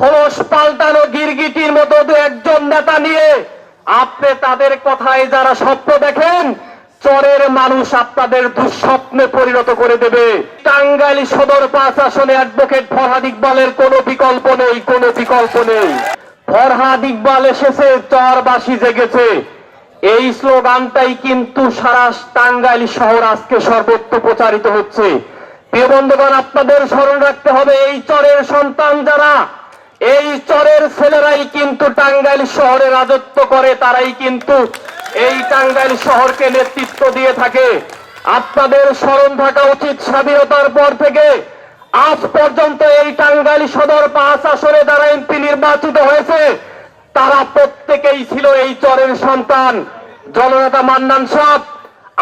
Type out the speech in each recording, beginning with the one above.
খোলস পাল্টানো গিরগিটির মতো দু একজন নেতা নিয়ে আপনি তাদের কথায় যারা স্বপ্ন দেখেন, চরের মানুষ আপনাদের দুঃস্বপ্নে পরিণত করে দেবে। টাঙ্গাইল সদর পাঁচ আসনে অ্যাডভোকেট ফরহাদ ইকবালের কোনো বিকল্প নেই, কোনো বিকল্প নেই। ফরহাদ ইকবাল এসেছে, চরবাসী জেগেছে। এই স্লোগানটাই কিন্তু সারা টাঙ্গাইল শহর আজকে সর্বত্র প্রচারিত হচ্ছে। প্রিয় বন্ধুগণ, আপনাদের স্মরণ রাখতে হবে, এই চরের সন্তান যারা এই চরের ছেলেরাই কিন্তু টাঙ্গাইল শহরে রাজত্ব করে, তারাই কিন্তু এই টাঙ্গাইল শহরকে নেতৃত্ব দিয়ে থাকে। আপনাদের স্মরণ থাকা উচিত স্বাধীনতার পর থেকে। আজ পর্যন্ত এই টাঙ্গাইল সদর পাঁচ আসনে যারা এমপি নির্বাচিত হয়েছে, তারা প্রত্যেকেই ছিল এই চরের সন্তান। জননেতা মান্নান সাহ,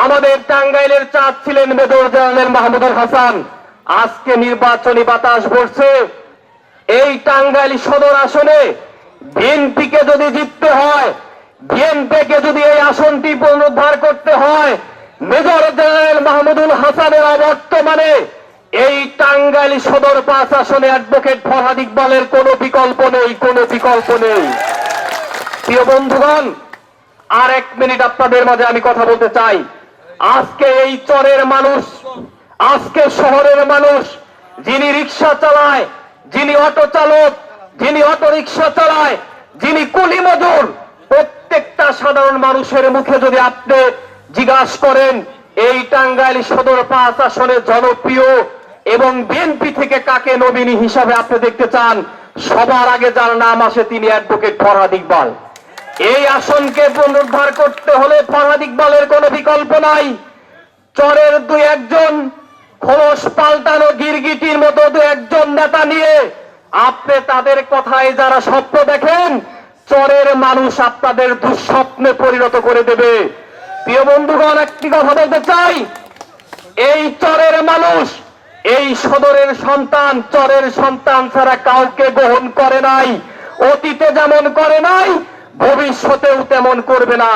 আমাদের টাঙ্গাইলের চাঁদ ছিলেন মেজর জেনারেল মাহমুদুল হাসান। আজকে নির্বাচনী বাতাস বলছে এই টাঙ্গাইল সদর আসনে বিএনপিকে যদি জিততে হয়, বিএনপিকে যদি এই আসনটি পুনরুদ্ধার করতে হয়, মেজর জেনারেল মাহমুদুল হাসানের অবর্তমানে এই টাঙ্গাইল সদর পাঁচ আসনে অ্যাডভোকেট ফরহাদ ইকবালের কোনো বিকল্প নেই, কোনো বিকল্প নেই। প্রিয় বন্ধুগণ, আর এক মিনিট আপনাদের মাঝে আমি কথা বলতে চাই। আজকে এই চরের মানুষ, আজকে শহরের মানুষ, যিনি রিক্সা চালায় যিনি অটো চালক, যিনি অটো রিক্সা চালায়, যিনি কুলি মজুর, প্রত্যেকটা সাধারণ মানুষের মুখে যদি আপনি জিজ্ঞাসা করেন, এই টাঙ্গাইল সদর পাঁচ আসনে জনপ্রিয় এবং বিএনপি থেকে কাকে নবীনী হিসাবে আপনি দেখতে চান, সবার আগে যার নাম আসে তিনি অ্যাডভোকেট ফরহাদ ইকবাল। এই আসনকে পুনরুদ্ধার করতে হলে ফরহাদ ইকবালের কোনো বিকল্প নাই। চরের দুই একজন পাল্টানো গিরগিটির মতো দু একজন নেতা নিয়ে আপনি তাদের কথায় যারা স্বপ্ন দেখেন, চরের মানুষ আপনাদের দুঃস্বপ্নে পরিণত করে দেবে। প্রিয় বন্ধুগণ, একটি কথা বলতে চাই। এই চরের মানুষ, এই সদরের সন্তান, চরের সন্তান ছাড়া কাউকে গ্রহণ করে নাই, অতীতে যেমন করে নাই, ভবিষ্যতেও তেমন করবে না।